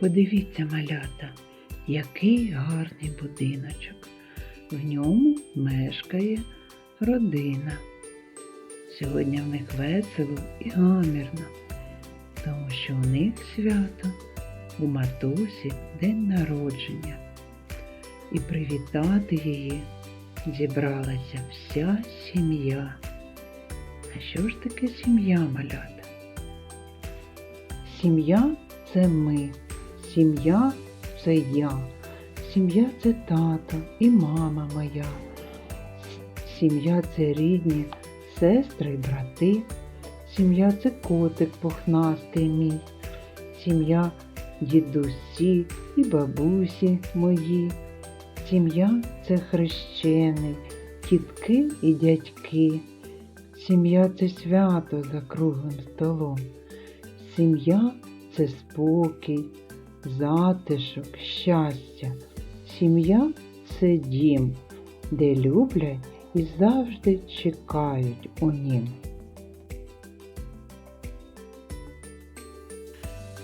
Подивіться, малята, який гарний будиночок. В ньому мешкає родина. Сьогодні в них весело і гамірно, тому що у них свято у матусі день народження. І привітати її зібралася вся сім'я. А що ж таке сім'я малята? Сім'я це ми, сім'я це я, сім'я це тато і мама моя. Сім'я це рідні, сестри й брати. Сім'я це котик пухнастий мій. Сім'я дідусі і бабусі мої. Сім'я це хрещений, тітки і дядьки. Сім'я це свято за круглим столом. Сім'я це спокій, затишок, щастя. Сім'я це дім, де люблять і завжди чекають у нім.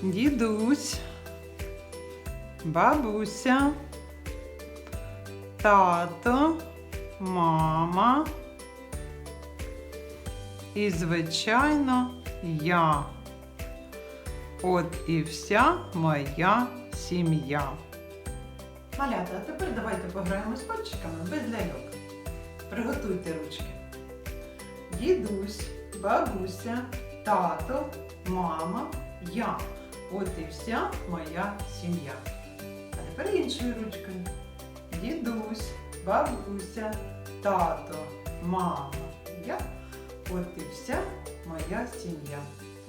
Дідусь, бабуся, тато, мама і, звичайно, я. От і вся моя сім'я. Малята, а тепер давайте пограємо з пальчиками без ляльок. Приготуйте ручки. Дідусь, бабуся, тато, мама, я. От і вся моя сім'я. А тепер іншою ручкою. Дідусь, бабуся, тато, мама, я. От і вся моя сім'я.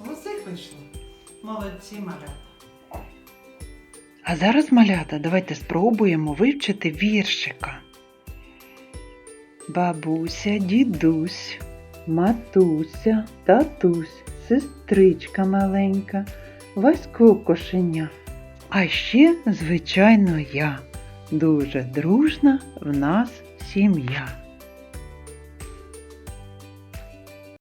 Всіх вийшло. Молодці малята. А зараз, малята, давайте спробуємо вивчити віршика. Бабуся, дідусь, матуся, татусь, сестричка маленька, Васько кошеня. А ще, звичайно, я. Дуже дружна в нас сім'я.